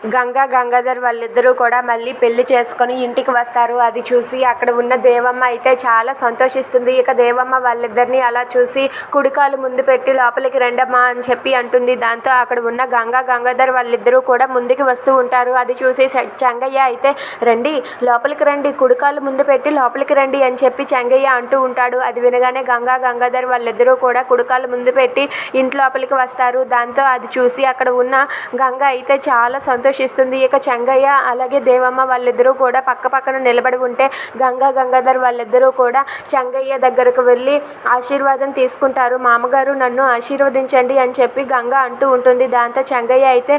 గంగా గంగాధర్ వాళ్ళిద్దరూ కూడా మళ్ళీ పెళ్ళి చేసుకొని ఇంటికి వస్తారు. అది చూసి అక్కడ ఉన్న దేవమ్మ అయితే చాలా సంతోషిస్తుంది. ఇక దేవమ్మ వాళ్ళిద్దరిని అలా చూసి కుడికాలు ముందు పెట్టి లోపలికి రండమ్మా అని చెప్పి అంటుంది. దాంతో అక్కడ ఉన్న గంగా గంగాధర్ వాళ్ళిద్దరూ కూడా ముందుకు వస్తూ ఉంటారు. అది చూసి చెంగయ్య అయితే రండి లోపలికి రండి కుడికాలు ముందు పెట్టి లోపలికి రండి అని చెప్పి చెంగయ్య అంటూ ఉంటాడు. అది వినగానే గంగా గంగాధర్ వాళ్ళిద్దరూ కూడా కుడికాలు ముందు పెట్టి ఇంటి లోపలికి వస్తారు. దాంతో అది చూసి అక్కడ ఉన్న గంగ అయితే చాలా సంతోషిస్తుంది. ఇక చెంగయ్య అలాగే దేవమ్మ వాళ్ళిద్దరూ కూడా పక్క పక్కన నిలబడి ఉంటే గంగా గంగాధర్ వాళ్ళిద్దరూ కూడా చెంగయ్య దగ్గరకు వెళ్ళి ఆశీర్వాదం తీసుకుంటారు. మామగారు నన్ను ఆశీర్వదించండి అని చెప్పి గంగ అంటూ ఉంటుంది. దాంతో చెంగయ్య అయితే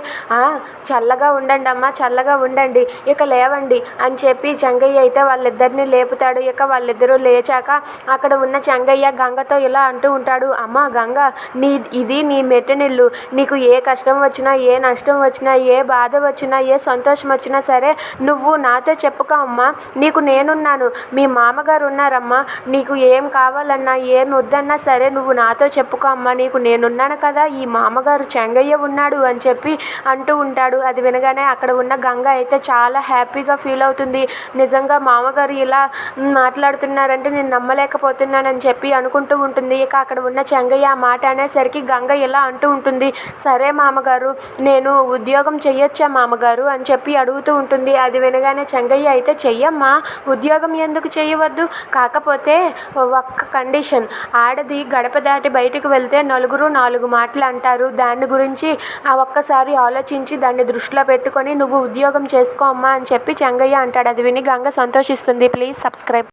చల్లగా ఉండండి అమ్మ చల్లగా ఉండండి ఇక లేవండి అని చెప్పి చెంగయ్య అయితే వాళ్ళిద్దరిని లేపుతాడు. ఇక వాళ్ళిద్దరూ లేచాక అక్కడ ఉన్న చెంగయ్య గంగతో ఇలా అంటూ ఉంటాడు అమ్మ గంగ నీ ఇది నీ మెట్టనిల్లు. నీకు ఏ కష్టం వచ్చినా ఏ నష్టం వచ్చినా ఏ బాధ వచ్చినా ఏ సంతోషం వచ్చినా సరే నువ్వు నాతో చెప్పుకో అమ్మా. నీకు నేనున్నాను. మీ మామగారు ఉన్నారమ్మా. నీకు ఏం కావాలన్నా ఏం వద్దన్నా సరే నువ్వు నాతో చెప్పుకో అమ్మా. నీకు నేనున్నాను కదా ఈ మామగారు చెంగయ్య ఉన్నాడు అని చెప్పి అంటూ ఉంటాడు. అది వినగానే అక్కడ ఉన్న గంగ అయితే చాలా హ్యాపీగా ఫీల్ అవుతుంది. నిజంగా మామగారు ఇలా మాట్లాడుతున్నారంటే నేను నమ్మలేకపోతున్నానని చెప్పి అనుకుంటూ ఉంటుంది. ఇక అక్కడ ఉన్న చెంగయ్య ఆ మాట అనేసరికి గంగ ఇలా అంటూ ఉంటుంది. సరే మామగారు నేను ఉద్యోగం చెయ్యొచ్చా మామగారు అని చెప్పి అడుగుతూ ఉంటుంది. అది వినగానే చెంగయ్య అయితే చెయ్యమ్మా ఉద్యోగం ఎందుకు చేయవద్దు కాకపోతే ఒక్క కండిషన్. ఆడది గడప దాటి బయటకు వెళ్తే నలుగురు నాలుగు మాటలు అంటారు. దాని గురించి ఆ ఒక్కసారి ఆలోచించి దాన్ని దృష్టిలో పెట్టుకొని నువ్వు ఉద్యోగం చేసుకో అమ్మా అని చెప్పి చెంగయ్య అంటాడు. అది విని గంగ సంతోషిస్తుంది. Please subscribe.